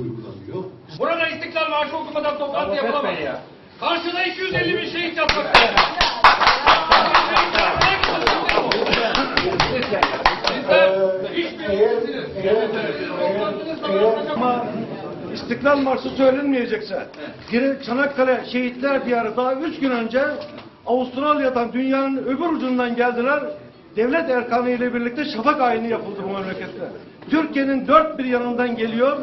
uygulanıyor. Burada İstiklal Marşı okumadan toplantı yapılamaz. Karşıda 250 bin şehit yapmak. İstiklal Marşı söylenmeyecekse, geri Çanakkale Şehitler Diyarı daha üç gün önce Avustralya'dan dünyanın öbür ucundan geldiler. Devlet erkanı ile birlikte şafak ayini yapıldı bu memlekette. Türkiye'nin dört bir yanından geliyor.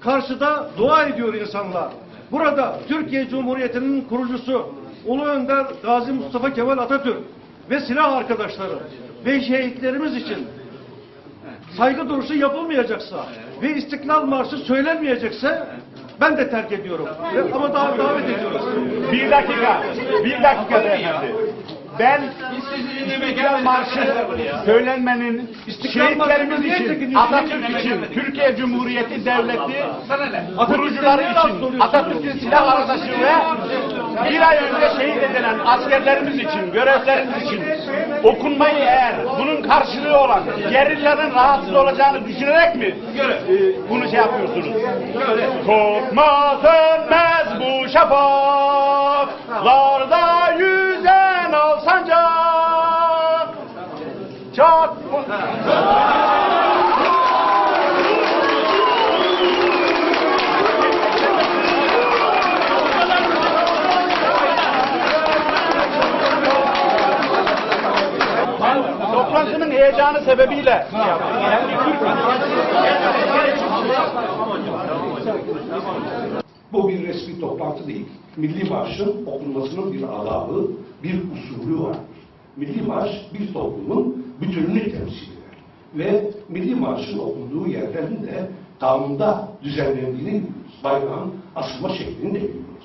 Karşıda dua ediyor insanlar. Burada Türkiye Cumhuriyeti'nin kurucusu Ulu Önder Gazi Mustafa Kemal Atatürk ve silah arkadaşları ve şehitlerimiz için saygı duruşu yapılmayacaksa ve İstiklal Marşı söylenmeyecekse ben de terk ediyorum. Ama daha davet ediyoruz. Bir dakika, bir dakika beyefendi. Ben İstiklal Marşı söylenmenin şehitlerimiz için? Atatürk için, Türkiye Cumhuriyeti Devleti kurucuları için? Atatürk'ün silah arkadaşı ve bir ay önce şehit edilen askerlerimiz için, görevlerimiz için okunmayı eğer bunun karşılığı olan gerillaların rahatsız olacağını düşünerek mi e, bunu şey yapıyorsunuz? Korkma sönmez bu şafaklarda Toplantının heyecanı sebebiyle Bu bir resmi toplantı değil. Milli Marş'ın okunmasının bir adabı, bir usulü vardır. Milli Marş bir toplumun bütününü temsil eder. Ve Milli Marş'ın okunduğu yerlerin de kanunda düzenlendiğini biliyoruz. Bayrağın asılma şeklini de biliyoruz.